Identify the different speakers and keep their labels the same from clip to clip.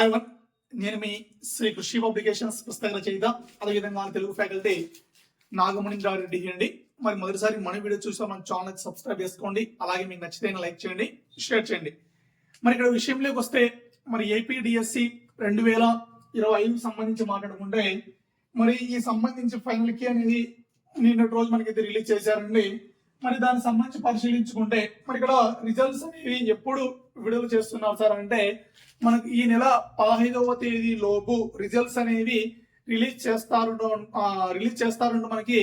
Speaker 1: Hi నేను మీ శ్రీ కృషి publications పుస్తక రచయిత అదేవిధంగా తెలుగు ఫ్యాకల్టీ నాగమణి రెడ్డి అండి మరి మొదటిసారి మన వీడియో చూసా మన ఛానల్ సబ్స్క్రైబ్ చేసుకోండి. అలాగే మీకు నచ్చితే లైక్ చేయండి షేర్ చేయండి. మరి ఇక్కడ విషయంలోకి వస్తే మరి ఏపీ డిఎస్సి రెండు వేల ఇరవై ఐదుకి సంబంధించి మాట్లాడుకుంటే మరి ఈ సంబంధించి ఫైనల్కి అనేది నిన్నటి రోజు మనకైతే రిలీజ్ చేశారండి. మరి దానికి సంబంధించి పరిశీలించుకుంటే మరి ఇక్కడ రిజల్ట్స్ అనేవి ఎప్పుడు విడుదల చేస్తున్నారు సార్ అంటే మనకు ఈ నెల పదహైదవ తేదీ లోపు రిజల్ట్స్ అనేవి రిలీజ్ చేస్తారు రిలీజ్ చేస్తారంటూ మనకి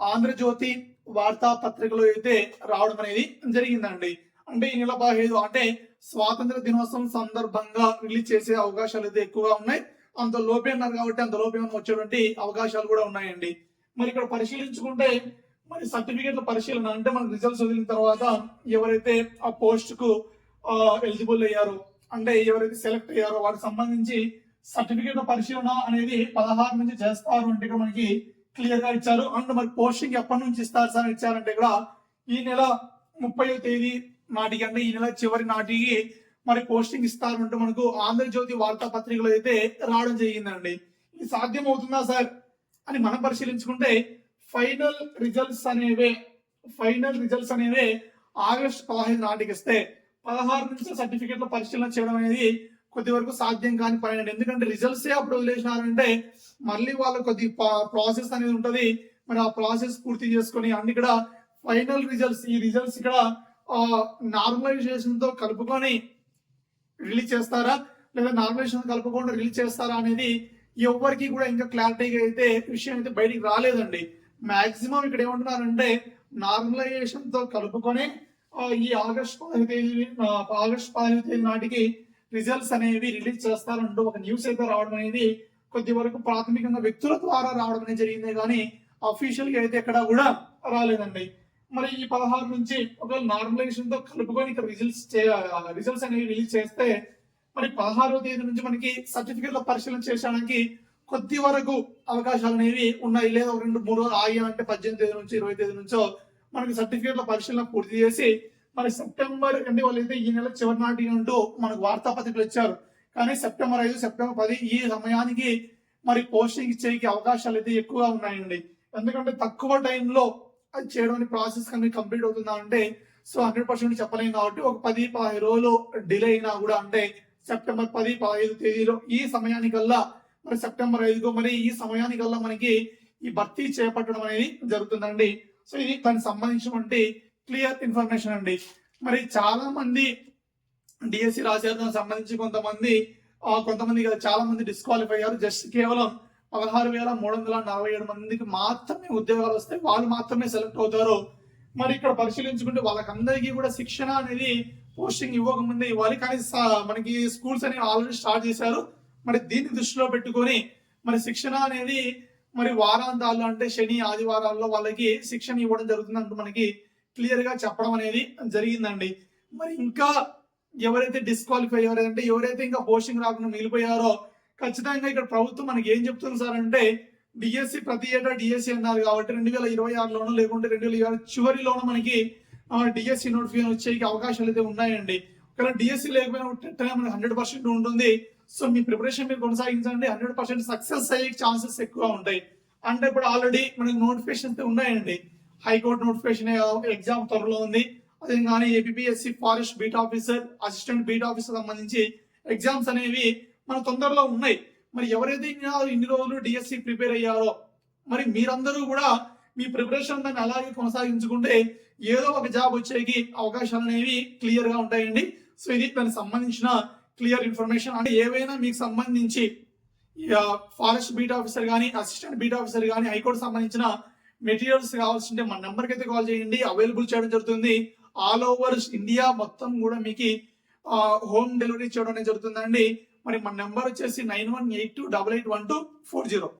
Speaker 1: ఆంధ్రజ్యోతి వార్తా పత్రికలో అయితే రావడం అనేది జరిగిందండి. అంటే ఈ నెల పదహైదు అంటే స్వాతంత్ర దినోత్సవం సందర్భంగా రిలీజ్ చేసే అవకాశాలు అయితే ఎక్కువగా ఉన్నాయి. అంత లోపే అన్నారు కాబట్టి అంత లోపే వచ్చేటువంటి అవకాశాలు కూడా ఉన్నాయండి. మరి ఇక్కడ పరిశీలించుకుంటే మరి సర్టిఫికేట్ల పరిశీలన అంటే మనకు రిజల్ట్స్ వదిలిన తర్వాత ఎవరైతే ఆ పోస్ట్కు ఎలిజిబుల్ అయ్యారో అంటే ఎవరైతే సెలెక్ట్ అయ్యారో వారికి సంబంధించి సర్టిఫికేట్ల పరిశీలన అనేది పదహారు నుంచి చేస్తారు అంటే ఇక్కడ మనకి క్లియర్గా ఇచ్చారు. అండ్ మరి పోస్టింగ్ ఎప్పటి నుంచి ఇస్తారు సార్ ఇచ్చారంటే ఇక్కడ ఈ నెల ముప్పై తేదీ నాటికి అంటే ఈ నెల చివరి నాటికి మరి పోస్టింగ్ ఇస్తారు అంటే మనకు ఆంధ్రజ్యోతి వార్తాపత్రికలో అయితే రావడం జరిగిందండి. ఇది సాధ్యం అవుతుందా సార్ అని మనం పరిశీలించుకుంటే ఫైనల్ రిజల్ట్స్ అనేవే ఫైనల్ రిజల్ట్స్ అనేవే ఆగస్ట్ పదహైదు నాటికి ఇస్తే పదహారు నుంచి సర్టిఫికేట్ల పరిశీలన చేయడం అనేది కొద్ది వరకు సాధ్యం కాని పని అండి. ఎందుకంటే రిజల్ట్స్ అప్పుడు వదిలేసినారంటే మళ్ళీ వాళ్ళ కొద్ది ప్రాసెస్ అనేది ఉంటది. మరి ఆ ప్రాసెస్ పూర్తి చేసుకొని అన్ని ఇక్కడ ఫైనల్ రిజల్ట్స్ ఈ రిజల్ట్స్ ఇక్కడ నార్మలైజేషన్తో కలుపుకొని రిలీజ్ చేస్తారా? లేదా నార్మలైజేషన్ కలుపుకుండా రిలీజ్ చేస్తారా అనేది ఎవరికి కూడా ఇంకా క్లారిటీగా అయితే విషయం అయితే బయటికి రాలేదండి. మాక్సిమం ఇక్కడ ఏమంటున్నారంటే నార్మలైజేషన్తో కలుపుకొని ఈ ఆగస్ట్ పదహైదు తేదీ ఆగస్ట్ పదహైదు తేదీ నాటికి రిజల్ట్స్ అనేవి రిలీజ్ చేస్తారంటూ ఒక న్యూస్ అయితే రావడం అనేది కొద్ది వరకు ప్రాథమికంగా వ్యక్తుల ద్వారా రావడం అనేది జరిగింది కానీ అఫీషియల్గా అయితే ఎక్కడా కూడా రాలేదండి. మరి ఈ పదహారు నుంచి ఒకవేళ నార్మలైజేషన్తో కలుపుకొని ఇక్కడ రిజల్ట్స్ రిజల్ట్స్ అనేవి రిలీజ్ చేస్తే మరి పదహారో తేదీ నుంచి మనకి సర్టిఫికేట్ల పరిశీలన చేయడానికి కొద్ది వరకు అవకాశాలు అనేవి ఉన్నాయి. లేదా రెండు మూడు రోజులు ఆగాలంటే పద్దెనిమిది తేదీ నుంచి ఇరవై తేదీ నుంచో మనకి సర్టిఫికేట్ల పరిశీలన పూర్తి చేసి మరి సెప్టెంబర్ అంటే వాళ్ళు అయితే ఈ నెల చివరి నాటి అంటూ మనకు వార్తాపత్రికలు ఇచ్చారు. కానీ సెప్టెంబర్ ఐదు సెప్టెంబర్ పది ఈ సమయానికి మరి పోస్టింగ్ ఇచ్చేకి అవకాశాలు అయితే ఎక్కువగా ఉన్నాయండి. ఎందుకంటే తక్కువ టైంలో అది చేయడానికి ప్రాసెస్ కనుక కంప్లీట్ అవుతుందా అంటే సో హండ్రెడ్ పర్సెంట్ చెప్పలేము కాబట్టి ఒక పది పదిహేను రోజులు డిలే అయినా కూడా అంటే సెప్టెంబర్ పది పదహైదు తేదీలో ఈ సమయానికల్లా మరి సెప్టెంబర్ ఐదుకు మరి ఈ సమయానికల్లా మనకి ఈ భర్తీ చేపట్టడం అనేది జరుగుతుందండి. సో ఇది దానికి సంబంధించినటువంటి క్లియర్ ఇన్ఫర్మేషన్ అండి. మరి చాలా మంది డిఎస్సి రాశారు దానికి సంబంధించి కొంతమంది కొంతమంది చాలా మంది డిస్క్వాలిఫై అయ్యారు. జస్ట్ కేవలం పదహారు వేల మూడు వందల నలభై ఏడు మందికి మాత్రమే ఉద్యోగాలు వస్తాయి. వాళ్ళు మాత్రమే సెలెక్ట్ అవుతారు. మరి ఇక్కడ పరిశీలించుకుంటే వాళ్ళకందరికీ కూడా శిక్షణ అనేది పోస్టింగ్ ఇవ్వకముందే ఇవ్వాలి. కానీ మనకి స్కూల్స్ అనేవి ఆల్రెడీ స్టార్ట్ చేశారు. మరి దీన్ని దృష్టిలో పెట్టుకొని మరి శిక్షణ అనేది మరి వారాంతాల్లో అంటే శని ఆదివారాల్లో వాళ్ళకి శిక్షణ ఇవ్వడం జరుగుతుంది అంటూ మనకి క్లియర్గా చెప్పడం అనేది జరిగిందండి. మరి ఇంకా ఎవరైతే డిస్క్వాలిఫై అయ్యారంటే ఎవరైతే ఇంకా పోస్టింగ్ రాకుండా మిగిలిపోయారో ఖచ్చితంగా ఇక్కడ ప్రభుత్వం మనకి ఏం చెప్తుంది సార్ అంటే డిఎస్సి ప్రతి ఏటా డిఎస్సి అన్నారు కాబట్టి రెండు వేల ఇరవై ఆరులోనూ లేకుంటే రెండు వేల ఇరవై చివరిలోనూ మనకి డిఎస్సి నోటిఫికేషన్ వచ్చే అవకాశాలు అయితే ఉన్నాయండి. కానీ డిఎస్సి లేకపోయినా మనకి హండ్రెడ్ పర్సెంట్ ఉంటుంది. సో మీ ప్రిపరేషన్ మీరు కొనసాగించండి. హండ్రెడ్ పర్సెంట్ సక్సెస్ అయ్యే ఛాన్సెస్ ఎక్కువ ఉంటాయి. అంటే ఇప్పుడు ఆల్రెడీ మనకి నోటిఫికేషన్ ఉన్నాయండి. హైకోర్టు నోటిఫికేషన్ ఎగ్జామ్ త్వరలో ఉంది. అదే కానీ APSC forest beat officer assistant beat officer సంబంధించి ఎగ్జామ్స్ అనేవి మన తొందరలో ఉన్నాయి. మరి ఎవరైతే ఇన్ని రోజులు డిఎస్సి ప్రిపేర్ అయ్యారో మరి మీరందరూ కూడా మీ ప్రిపరేషన్ దాన్ని అలాగే కొనసాగించుకుంటే ఏదో ఒక జాబ్ వచ్చేకి అవకాశాలు అనేవి క్లియర్గా ఉంటాయండి. సో ఇది దానికి సంబంధించిన క్లియర్ ఇన్ఫర్మేషన్. అంటే ఏవైనా మీకు సంబంధించి ఫారెస్ట్ బీట్ ఆఫీసర్ కానీ అసిస్టెంట్ బీట్ ఆఫీసర్ కానీ హైకోర్టు సంబంధించిన మెటీరియల్స్ కావాల్సింటే మన నెంబర్కి అయితే కాల్ చేయండి. అవైలబుల్ చేయడం జరుగుతుంది. ఆల్ ఓవర్ ఇండియా మొత్తం కూడా మీకు హోమ్ డెలివరీ చేయడం అనేది జరుగుతుందండి. మరి మన నెంబర్ వచ్చేసి nine one eight two double eight one two four zero.